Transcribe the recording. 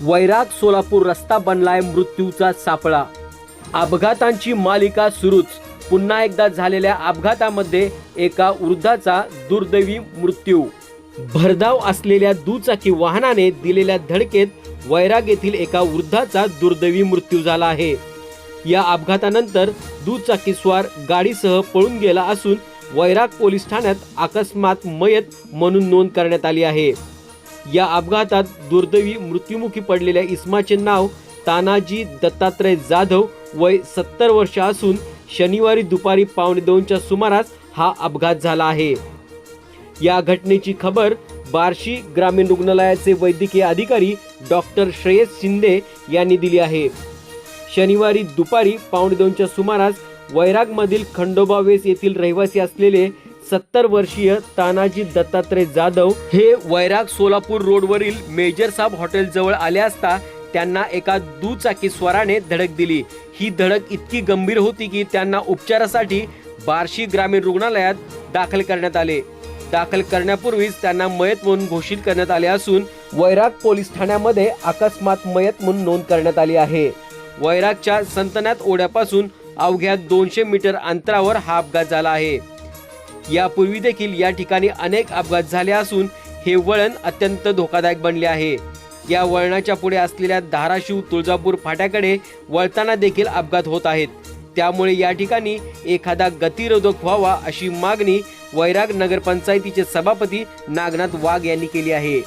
वैराग सोलापूर रस्ता बनलाय मृत्यूचा सापळा. अपघातांची मालिका सुरूच. पुन्हा एकदा झालेल्या अपघातामध्ये एका वृद्धाचा दुर्दैवी मृत्यू. भरधाव असलेल्या दुचाकी वाहनाने दिलेल्या धडकेत वैराग येथील एका वृद्धाचा दुर्दैवी मृत्यू झाला आहे. या अपघातानंतर दुचाकीस्वार गाडीसह पळून गेला असून वैराग पोलीस ठाण्यात अकस्मात मयत म्हणून नोंद करण्यात आली आहे. या अपघातात दुर्दैवी मृत्युमुखी पडलेल्या इस्माचे नाव तानाजी दत्तात्रय जाधव वय सत्तर वर्ष असून शनिवारी दुपारी पावणे दोनच्या सुमारास हा अपघात झाला आहे. या घटनेची खबर बार्शी ग्रामीण रुग्णालयाचे वैद्यकीय अधिकारी डॉक्टर श्रेयस शिंदे यांनी दिली आहे. शनिवारी दुपारी पावणे दोनच्या सुमारास वैरागमधील खंडोबावेस येथील रहिवासी असलेले सत्तर वर्षीय तानाजी दत्तात्रय जाधव हे वैराग सोलापूर रोडवरील मेजर साब हॉटेल जवळ आले असता त्यांना एका दुचाकी स्वराने धडक दिली. ही धडक इतकी गंभीर होती की त्यांना उपचारासाठी बार्शी ग्रामीण रुग्णालयात दाखल करण्यात आले. दाखल करण्यापूर्वीच त्यांना मयत म्हणून घोषित करण्यात आले असून वैराग पोलीस ठाण्यामध्ये अकस्मात मयत म्हणून नोंद करण्यात आली आहे. वैरागच्या संतनात ओढ्यापासून अवघ्या दोनशे मीटर अंतरावर हा अपघात झाला आहे. यापूर्वी देखील या ठिकाणी अनेक अपघात झाले असून हे वळण अत्यंत धोकादायक बनले आहे. या वळणाच्या पुढे असलेल्या धाराशिव तुळजापूर फाट्याकडे वळताना देखील अपघात होत आहेत. त्यामुळे या ठिकाणी एखादा गतिरोधक व्हावा अशी मागणी वैराग नगरपंचायतीचे सभापती नागनाथ वाघ यांनी केली आहे.